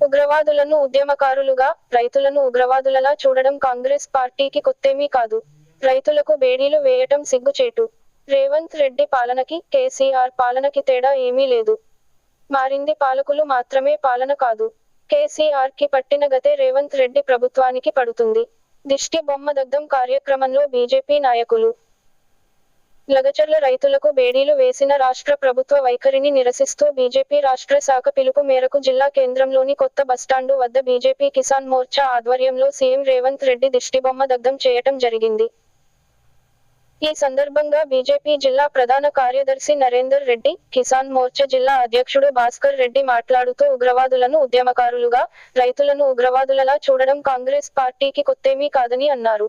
ఉగ్రవాదులను ఉద్యమకారులుగా రైతులను ఉగ్రవాదులలా చూడడం కాంగ్రెస్ పార్టీకి కొత్తేమీ కాదు. రైతులకు బేడీలు వేయటం సిగ్గుచేటు. రేవంత్ రెడ్డి పాలనకి కేసీఆర్ పాలనకి తేడా ఏమీ లేదు. మారింది పాలకులు మాత్రమే పాలన కాదు. కేసీఆర్కి పట్టిన గతే రేవంత్ రెడ్డి ప్రభుత్వానికి పడుతుంది. దిష్టి బొమ్మ దగ్ధం కార్యక్రమంలో బీజేపీ నాయకులు లగచర్ల రైతులకు బేడీలు వేసిన రాష్ట్ర ప్రభుత్వ వైఖరిని నిరసిస్తూ బీజేపీ రాష్ట్ర శాఖ పిలుపు మేరకు జిల్లా కేంద్రంలోని కొత్త బస్టాండు వద్ద బీజేపీ కిసాన్ మోర్చా ఆధ్వర్యంలో సీఎం రేవంత్ రెడ్డి దిష్టిబొమ్మ దగ్ధం చేయటం జరిగింది. ఈ సందర్భంగా బీజేపీ జిల్లా ప్రధాన కార్యదర్శి నరేందర్ రెడ్డి కిసాన్ మోర్చా జిల్లా అధ్యక్షుడు భాస్కర్ రెడ్డి మాట్లాడుతూ ఉగ్రవాదులను ఉద్యమకారులుగా రైతులను ఉగ్రవాదులలా చూడడం కాంగ్రెస్ పార్టీకి కొత్తేమీ కాదని అన్నారు.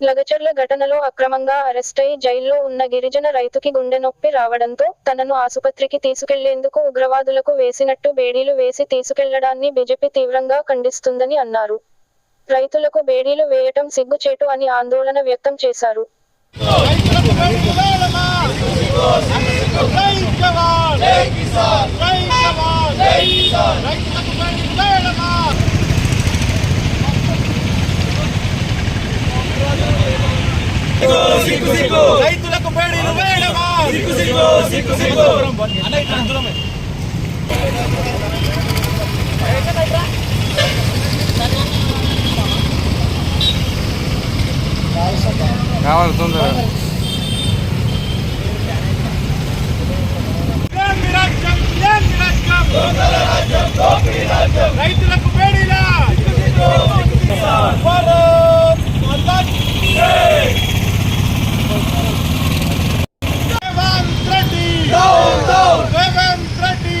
లగచర్ల ఘటనలో అక్రమంగా అరెస్టై జైల్లో ఉన్న గిరిజన రైతుకి గుండె నొప్పి రావడంతో తనను ఆసుపత్రికి తీసుకెళ్ళేందుకు ఉగ్రవాదులకు వేసినట్టు బేడీలు వేసి తీసుకెళ్ళడాన్ని బీజేపీ తీవ్రంగా ఖండిస్తుందని అన్నారు రైతులకు బేడీలు వేయటం సిగ్గుచేటు అని ఆందోళన వ్యక్తం చేశారు రైతులకు రైతులకు బయటికి వెళ్ళమా కావాలి తొందరగా ఏమి రాజ్యం ఏమి రాజ్యం రైతులకు బేడీలా భారత్ మాతా కీ రేవంత్ రెడ్డి రేవంత్ రెడ్డి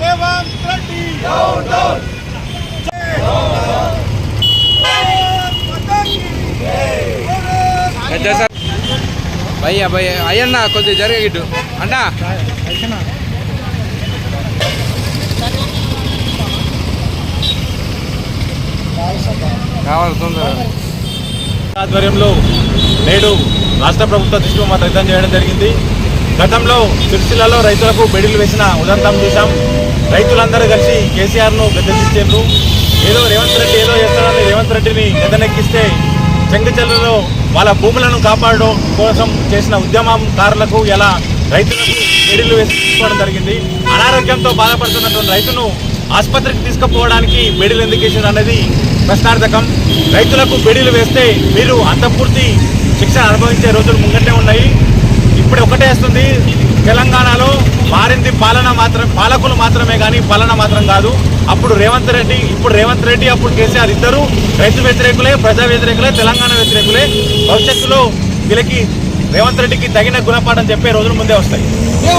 రేవంత్ రెడ్డి భారత్ మాతా కీ భారత్ పెద్ద సార్ భయ్యా భయ్య. అయ్యన్న కొద్దిగా జరగగిట్టు అన్నా. కావాలి ఆధ్వర్యంలో నేడు రాష్ట్ర ప్రభుత్వ దిష్టిబొమ్మ దగ్ధం చేయడం జరిగింది. గతంలో సిరిసిల్లలో రైతులకు బెడిలు వేసిన ఉదంతం చూసాం రైతులందరూ కలిసి కేసీఆర్ను గద్దెదించారు ఏదో రేవంత్ రెడ్డి ఏదో చేస్తాడని రేవంత్ రెడ్డిని గద్దెనెక్కిస్తే చెంగచెల్లలో వాళ్ళ భూములను కాపాడడం కోసం చేసిన ఉద్యమకారులకు ఎలా రైతులకు బెడిలు వేసుకోవడం తీసుకోవడం జరిగింది. అనారోగ్యంతో బాధపడుతున్నటువంటి రైతును ఆసుపత్రికి తీసుకుపోవడానికి బెడీలు ఎందుకు వేసారు అనేది ప్రశ్నార్థకం. రైతులకు బెడీలు వేస్తే మీరు అంతపూర్తి శిక్ష అనుభవించే రోజులు ముంగటే ఉన్నాయి. ఇప్పుడు ఒకటే వస్తుంది. తెలంగాణలో మారింది పాలన మాత్రం పాలకులు పాలన మాత్రం కాదు. అప్పుడు రేవంత్ రెడ్డి ఇప్పుడు రేవంత్ రెడ్డి అప్పుడు కేసీఆర్ ఇద్దరు రైతు వ్యతిరేకులే ప్రజా వ్యతిరేకులే తెలంగాణ వ్యతిరేకులే. భవిష్యత్తులో వీళ్ళకి రేవంత్ రెడ్డికి తగిన గుణపాఠం చెప్పే రోజులు ముందే వస్తాయి.